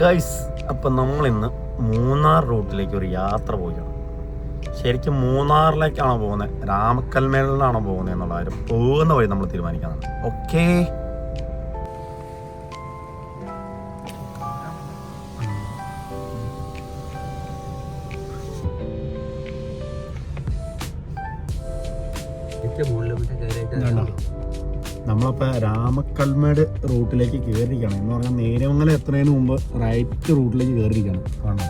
Guys അപ്പം നമ്മളിന്ന് മൂന്നാർ റൂട്ടിലേക്ക് ഒരു യാത്ര പോവുകയാണ്. ശരിക്കും മൂന്നാറിലേക്കാണോ പോകുന്നത് രാമക്കൽമേളിലാണോ പോകുന്നത് എന്നുള്ള കാര്യം പോകുന്ന വഴി നമ്മൾ തീരുമാനിക്കാനാണ്. ഓക്കേ നമ്മളിപ്പോൾ രാമക്കൽമേട് റൂട്ടിലേക്ക് കയറിയിരിക്കുകയാണ് എന്ന് പറഞ്ഞാൽ നേരമംഗലം എത്തുന്നതിന് മുമ്പ് റൈറ്റ് റൂട്ടിലേക്ക് കയറിയിരിക്കുകയാണ് കാണാം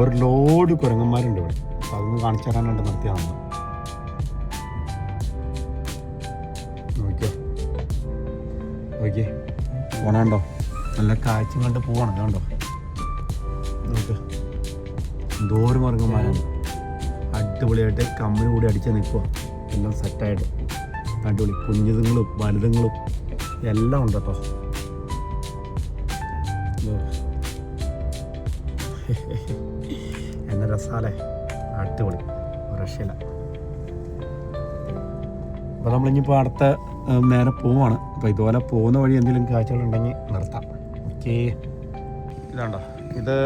ഒരു ലോഡ് കുരങ്ങന്മാരുണ്ട് ഇവിടെ. അപ്പോൾ അതൊന്ന് കാണിച്ചു തരാനായിട്ട് നിർത്തിയാണ് നോക്കിയോ? നല്ല കാഴ്ച കണ്ട് പോവാണ്. കണ്ടോ? നോക്ക്. എന്തോരം കുരങ്ങന്മാരാണ് അടിപൊളിയായിട്ട് കമ്മിന് കൂടി അടിച്ച് നിൽക്കുക എല്ലാം സെറ്റായിട്ട് അടിപൊളി. കുഞ്ഞുതുങ്ങളും വലുതുങ്ങളും എല്ലാം ഉണ്ട് കേട്ടോ എന്നെ രസാലേ. അടിപൊളി. റഷ്യല അപ്പോൾ നമ്മളിനിപ്പോൾ അടുത്ത നേരെ പോവാണ്. അപ്പോൾ ഇതുപോലെ പോകുന്ന വഴി എന്തെങ്കിലും കാഴ്ചകളുണ്ടെങ്കിൽ നിർത്താം. ഓക്കെ. ഇതാണ്ടോ. ഇത്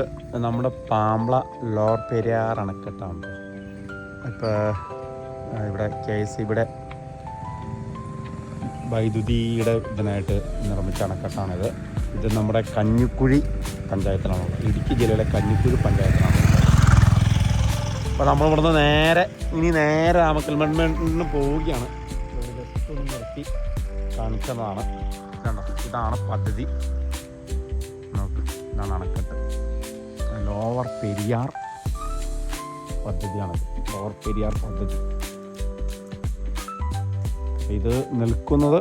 നമ്മുടെ പാമ്പള ലോർ പെരിയാർ അണക്കെട്ടാണ് ഇപ്പോൾ ഇവിടെ കെ എസ് ഇവിടെ വൈദ്യുതിയുടെ ഇതിനായിട്ട് നിർമ്മിച്ച അണക്കെട്ടാണിത്. ഇത് നമ്മുടെ കഞ്ഞിക്കുഴി പഞ്ചായത്തിലാണ് ഇടുക്കി ജില്ലയിലെ കഞ്ഞിക്കുഴി പഞ്ചായത്തിലാണ് അപ്പോൾ നമ്മളിവിടുന്ന് നേരെ ഇനി നേരെ രാമക്കൽമണ്ണിന് പോവുകയാണ്. ജസ്റ്റ് ഒന്ന് നിർത്തി കാണിച്ചതാണ് കണ്ടോ? ഇതാണ് പദ്ധതി. നോക്ക് ഇതാണ് അണക്കെട്ട്. ലോവർ പെരിയാർ പദ്ധതിയാണ് ലോവർ പെരിയാർ പദ്ധതി. ഇത് നിൽക്കുന്നത്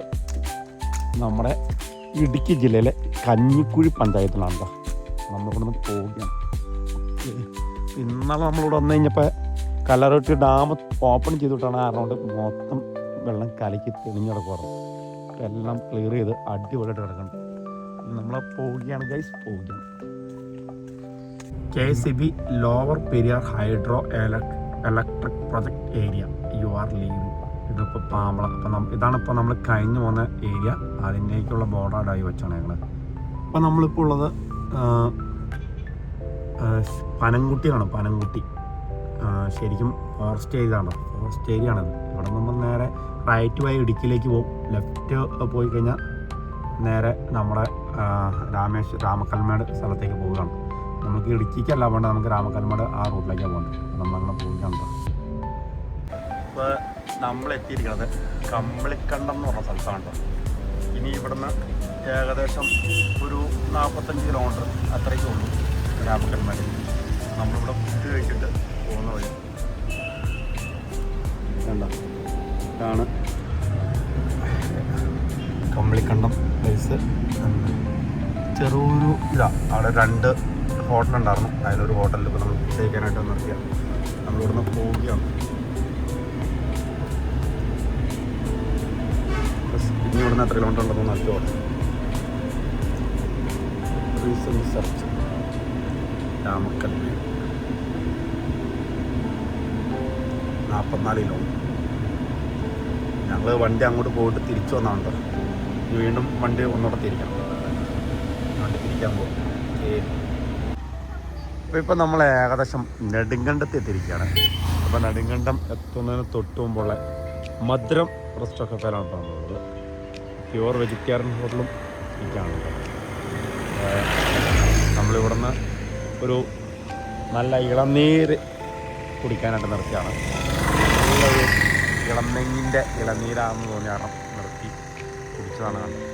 നമ്മുടെ ഇടുക്കി ജില്ലയിലെ കഞ്ഞിക്കുഴി പഞ്ചായത്തിലാണ് കേട്ടോ നമ്മളിവിടുന്ന് പോവുകയാണ് ഇന്നലെ നമ്മളിവിടെ വന്നു കഴിഞ്ഞപ്പോൾ കല്ലറട്ടി ഡാം ഓപ്പൺ ചെയ്തിട്ടാണ് കാരണം മൊത്തം വെള്ളം കലക്കി തെളിഞ്ഞു കിടക്കുവാറ് എല്ലാം ക്ലിയർ ചെയ്ത് അടിപൊളിയായിട്ട് കിടക്കുന്നുണ്ട് നമ്മൾ പോവുകയാണ് ഗൈസ് പോവുകയാണ് K C B lower Periyar hydro electric project area you are leaving ഇതിപ്പോൾ പാമ്പള. അപ്പം ഇതാണ് ഇപ്പോൾ നമ്മൾ കഴിഞ്ഞു പോകുന്ന ഏരിയ. അതിന്റെക്കുള്ള ബോർഡാടായി വെച്ചാണ് ഞങ്ങൾ അപ്പം നമ്മളിപ്പോൾ ഉള്ളത് പനങ്കുട്ടിയാണ് പനങ്കുട്ടി ശരിക്കും ഫോറസ്റ്റ് ഏരിയ ആണ്. ഫോറസ്റ്റ് ഏരിയ ആണത് ഇവിടെ നമ്മൾ നേരെ റൈറ്റ് വഴി ഇടുക്കിയിലേക്ക് പോകും ലെഫ്റ്റ് പോയി കഴിഞ്ഞാൽ നേരെ നമ്മുടെ രാമേശ് രാമക്കൽമേട് സ്ഥലത്തേക്ക് പോവുകയാണ്. നമുക്ക് ഇടുക്കിക്കല്ല പോകേണ്ടത് നമുക്ക് രാമക്കൽമേട് ആ റൂട്ടിലേക്കാണ് പോകേണ്ടത്. നമ്മളങ്ങനെ പോവുകയാണ്. ഇപ്പോൾ നമ്മൾ എത്തിയിരിക്കുന്നത് കമ്പിളിക്കണ്ടം എന്ന് പറഞ്ഞ സ്ഥലത്താണ് ഇനി ഇവിടുന്ന് ഏകദേശം ഒരു നാൽപ്പത്തഞ്ച് കിലോമീറ്റർ അത്രയ്ക്കേ ഉള്ളൂ രാമക്കൽമേട് നമ്മളിവിടെ ഫുഡ് കഴിച്ചിട്ട് പോകുന്ന വഴി. കണ്ട? ഇതാണ് കമ്പിളിക്കണ്ടം പ്ലേസ് ചെറിയൊരു ഇതാ അവിടെ രണ്ട് ഹോട്ടലുണ്ടായിരുന്നു അതിലൊരു ഹോട്ടലിൽ ഇപ്പോൾ നമ്മൾ ഫുഡ് കഴിക്കാനായിട്ട് നിർത്തിയ നമ്മളിവിടുന്ന് പോവുകയാണ്. ഇനി ഇവിടുന്ന് എത്ര കിലോമീറ്റർ ഉണ്ടെന്ന് റീസൺ സെർച്ച് രാമക്കൽമേട് നാൽപ്പത്തിനാല് കിലോമീറ്റർ ഞങ്ങൾ വണ്ടി അങ്ങോട്ട് പോയിട്ട് തിരിച്ചു വന്നാണ്ട്? വീണ്ടും വണ്ടി ഒന്നുകൂടെ തിരിക്കണം. വണ്ടി തിരിക്കാൻ പോകും അപ്പോൾ ഇപ്പം നമ്മൾ ഏകദേശം നെടുങ്കണ്ടത്ത് എത്തിയിരിക്കുകയാണ്. അപ്പോൾ നെടുങ്കണ്ടം എത്തുന്നതിന് തൊട്ട് മുമ്പുള്ള മധുരം റെസ്റ്റ് കഫേലാണ് പറഞ്ഞത് പ്യുവർ വെജിറ്റേറിയൻ ഹോട്ടലും ഇരിക്കുകയാണ് നമ്മളിവിടുന്ന് ഒരു നല്ല ഇളനീര് കുടിക്കാനായിട്ട് നിർത്തിയാണ്. നല്ലൊരു ഇളനെങ്ങിന്റെ ഇളനീരാണെന്ന് തോന്നിയ കാരണം നിർത്തി കുടിച്ചതാണ് കണ്ടത്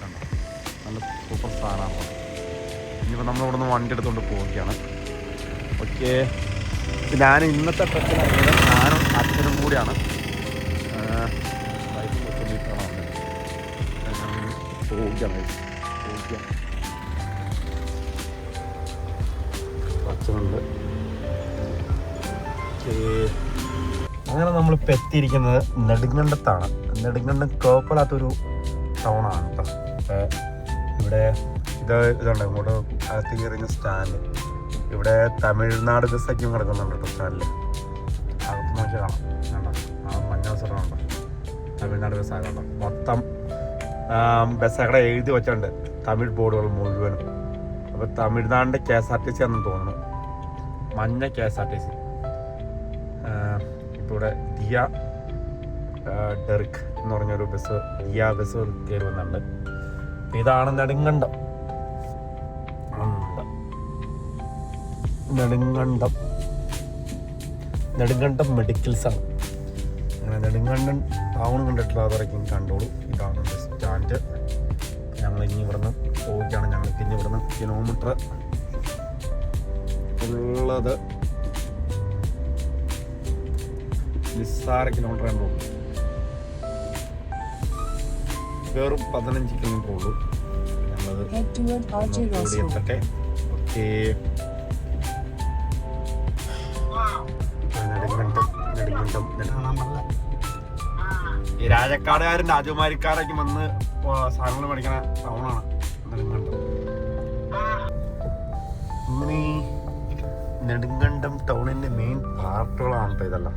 കണ്ടോ? നല്ല സൂപ്പർ സാധനമാണ് ഇനിയിപ്പോൾ നമ്മളിവിടുന്ന് വണ്ടി എടുത്തുകൊണ്ട് പോവുകയാണ്. ഓക്കെ. ഞാൻ ഇന്നത്തെ ട്രിപ്പിലായത് ഞാനും അച്ഛനും കൂടിയാണ്. പോവുകയാണ് പോവുകയാണ് അച്ഛനുണ്ട്. അങ്ങനെ നമ്മളിപ്പോൾ എത്തിയിരിക്കുന്നത് നെടുങ്കണ്ടത്താണ് നെടുങ്കണ്ടം കുഴപ്പമില്ലാത്തൊരു ടൗണാണ് കേട്ടോ ഇവിടെ ഇത് ഇതുണ്ട്. ഇങ്ങോട്ട് അകത്ത് കയറിയ സ്റ്റാൻഡ്. ഇവിടെ തമിഴ്നാട് ബസ്സൊക്കെയും കിടക്കുന്നുണ്ട് കേട്ടോ സ്റ്റാൻഡിൽ അകത്ത് നോക്കി കാണാം. കണ്ടോ? ആ മഞ്ഞ ബസ്സുണ്ടോ തമിഴ്നാട് ബസ്സാകണ്ടോ മൊത്തം ബസ്സവിടെ എഴുതി വെച്ചിട്ടുണ്ട്. തമിഴ് ബോർഡുകൾ മുഴുവനും. അപ്പോൾ തമിഴ്നാടിന്റെ K S R T C ആണെന്ന് തോന്നുന്നു. മഞ്ഞ K S R T C. ഇപ്പോൾ ഇവിടെ ദിയ ഡെർക്ക് എന്ന് പറഞ്ഞൊരു ബസ് ദിയ ബസ് കയറി വന്നിട്ടുണ്ട് അപ്പം ഇതാണ് നെടുങ്കണ്ടം. നെടുങ്കണ്ടം. നെടുങ്കണ്ടം. മെഡിക്കൽസാണ് അങ്ങനെ നെടുങ്കണ്ടം ടൗൺ കണ്ടിട്ടുള്ള അതൊക്കെ കണ്ടോളൂ. ഇതാണ് ബസ്. സ്റ്റാൻഡ് ഞങ്ങൾ ഇനി ഇവിടുന്ന് പോവുകയാണ്. ഞങ്ങൾക്ക് ഇനി ഇവിടുന്ന് കിലോമീറ്റർ ഉള്ളത് നിസ്സാര കിലോമീറ്റർ ഉള്ളൂ വെറും പതിനഞ്ച് കിലോമീറ്റർ ഉള്ളൂ. ഞങ്ങളത് Roscoe. എത്തട്ടെ? ഓക്കെ. നെടുങ്കണ്ടം നെടുങ്കണ്ടം നെടുങ്കണ്ടം ഈ രാജക്കാടുകാരും രാജകുമാരിക്കാരൊക്കെ വന്ന് സാധനങ്ങൾ മേടിക്കണ ടൗണാണ്. നെടുങ്കണ്ടം. ഈ നെടുങ്കണ്ടം ടൗണിന്റെ മെയിൻ പാർട്ടുകളാണ് ഇതല്ല ഇതെല്ലാം.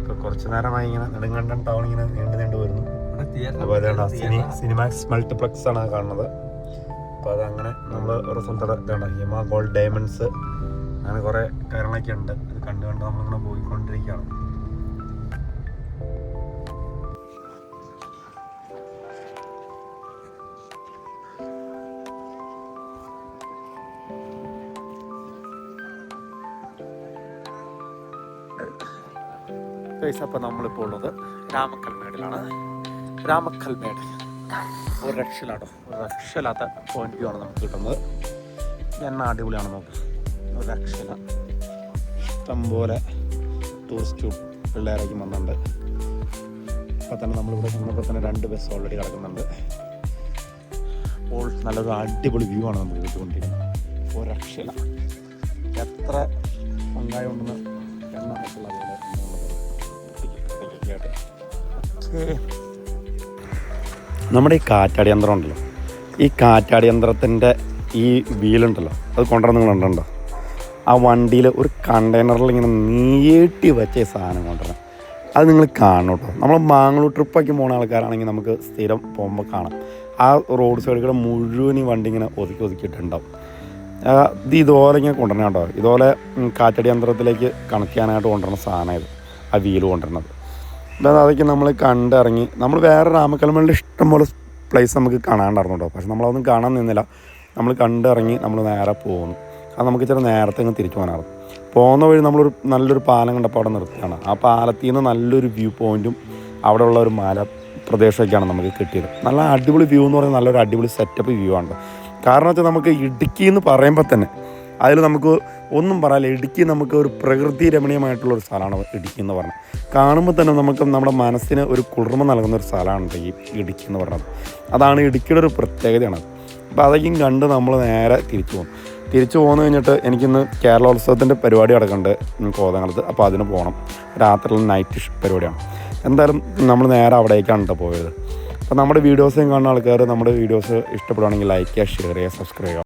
ഇപ്പൊ കുറച്ചു നേരമായി ഇങ്ങനെ നെടുങ്കണ്ടം ടൗൺ ഇങ്ങനെ നീണ്ടു നീണ്ടു വരുന്നു. അതുപോലെ സിനി സിനിമാക്സ് മൾട്ടിപ്ലക്സ് ആണ് കാണുന്നത്. അപ്പോൾ അതങ്ങനെ നമ്മൾ ഒരു സ്ഥലത്തോടെ ഇതാണ് ഹിമ ഗോൾഡ് ഡയമണ്ട്സ് അങ്ങനെ കുറേ കാര്യങ്ങളൊക്കെ ഉണ്ട്. അത് കണ്ട് കണ്ട് നമ്മളിങ്ങനെ പോയിക്കൊണ്ടിരിക്കുകയാണ്. അപ്പോൾ നമ്മളിപ്പോൾ ഉള്ളത് രാമക്കൽമേടിലാണ് രാമക്കൽമേട് ഒരു രക്ഷയിലാട്ടോ ഒരു രക്ഷയില്ലാത്ത പോയിന്റ് വ്യൂ ആണ് നമുക്ക് കിട്ടുന്നത്. എണ്ണ അടിപൊളിയാണ് നമുക്ക് ഒരു രക്ഷയില്ല. ഇഷ്ടംപോലെ ടൂറിസ്റ്റ് പിള്ളേരായിരിക്കും വന്നിട്ടുണ്ട്. അപ്പോൾ തന്നെ നമ്മളിവിടെ ചെന്നപ്പോൾ തന്നെ രണ്ട് ബസ് ഓൾറെഡി കിടക്കുന്നുണ്ട്. അപ്പോൾ നല്ലൊരു അടിപൊളി വ്യൂ ആണ് നമുക്ക് കിട്ടുകൊണ്ടിരിക്കുന്നത് ഒരു രക്ഷയില്ല. എത്ര ഉണ്ടായുണ്ടെന്ന് എണ്ണ പോലെ നമ്മുടെ ഈ കാറ്റാടി യന്ത്രം ഉണ്ടല്ലോ. ഈ കാറ്റാടി യന്ത്രത്തിന്റെ ഈ വീലുണ്ടല്ലോ. അത് കൊണ്ടുവന്ന് നിങ്ങൾ ഉണ്ടോ? ആ വണ്ടിയിൽ ഒരു കണ്ടെയ്നറിൽ ഇങ്ങനെ നീട്ടി വെച്ച സാധനം കൊണ്ടുവരണം. അത് നിങ്ങൾ കാണണം കേട്ടോ. നമ്മൾ മാങ്ങളൂർ ട്രിപ്പൊക്കെ പോകുന്ന ആൾക്കാരാണെങ്കിൽ നമുക്ക് സ്ഥിരം പോകുമ്പോൾ കാണാം. ആ റോഡ് സൈഡുകൾ മുഴുവൻ ഈ വണ്ടി ഇങ്ങനെ ഒതുക്കി ഒതുക്കിയിട്ടുണ്ടാവും. ഇത് ഇതുപോലെ ഇങ്ങനെ കൊണ്ടുവരണം കേട്ടോ. ഇതുപോലെ കാറ്റാടി യന്ത്രത്തിലേക്ക് കണക്ട് ചെയ്യാനായിട്ട് കൊണ്ടുവരുന്ന സാധനം ഇത് ആ വീൽ കൊണ്ടുവരുന്നത്. അപ്പോൾ അതൊക്കെ നമ്മൾ കണ്ടിറങ്ങി. നമ്മൾ വേറെ രാമക്കൽമേളിൽ ഇഷ്ടംപോലെ പ്ലേസ് നമുക്ക് കാണാണ്ടായിരുന്നു കേട്ടോ പക്ഷെ നമ്മളതൊന്നും കാണാൻ നിന്നില്ല. നമ്മൾ കണ്ടിറങ്ങി നമ്മൾ നേരെ പോകുന്നു അത് നമുക്ക് ചില നേരത്തെ അങ്ങ് തിരിച്ചു പോകാനായിരുന്നു. പോകുന്ന വഴി നമ്മളൊരു നല്ലൊരു പാലം കണ്ടപ്പോൾ അവിടെ നിർത്തിയാണ് ആ പാലത്തിൽ നിന്ന് നല്ലൊരു വ്യൂ പോയിന്റും അവിടെയുള്ള ഒരു മല പ്രദേശമൊക്കെയാണ് നമുക്ക് കിട്ടിയത്. നല്ല അടിപൊളി വ്യൂ എന്ന് പറയുന്നത് നല്ലൊരു അടിപൊളി സെറ്റപ്പ് വ്യൂ ആണ് കാരണം വെച്ചാൽ നമുക്ക് ഇടുക്കി എന്ന് പറയുമ്പോൾ തന്നെ അതിൽ നമുക്ക് ഒന്നും പറയാനില്ല. ഇടുക്കി നമുക്ക് ഒരു പ്രകൃതി രമണീയമായിട്ടുള്ള ഒരു സ്ഥലമാണ് ഇടുക്കി എന്ന് പറഞ്ഞത് കാണുമ്പോൾ തന്നെ നമുക്ക് നമ്മുടെ മനസ്സിന് ഒരു കുളിർമ നൽകുന്ന ഒരു സ്ഥലമാണ് ഈ ഇടുക്കി എന്ന് പറയുന്നത് അതാണ് ഇടുക്കിയുടെ ഒരു പ്രത്യേകതയാണ്. അപ്പോൾ അതൊക്കെയും കണ്ട് നമ്മൾ നേരെ തിരിച്ചു പോകും തിരിച്ചു പോകുന്നു കഴിഞ്ഞിട്ട് എനിക്കിന്ന് കേരളോത്സവത്തിന്റെ പരിപാടി നടക്കുന്നുണ്ട് കോതങ്ങളത്ത് അപ്പോൾ അതിന് പോകണം. രാത്രിയിൽ നൈറ്റ് പരിപാടിയാണ്. എന്തായാലും നമ്മൾ നേരെ അവിടേക്കാണ് കേട്ടോ പോയത്. അപ്പോൾ നമ്മുടെ വീഡിയോസും കാണുന്ന ആൾക്കാർ നമ്മുടെ വീഡിയോസ് ഇഷ്ടപ്പെടുകയാണെങ്കിൽ ലൈക്ക് ചെയ്യുക ഷെയർ ചെയ്യുക സബ്സ്ക്രൈബ് ചെയ്യുക.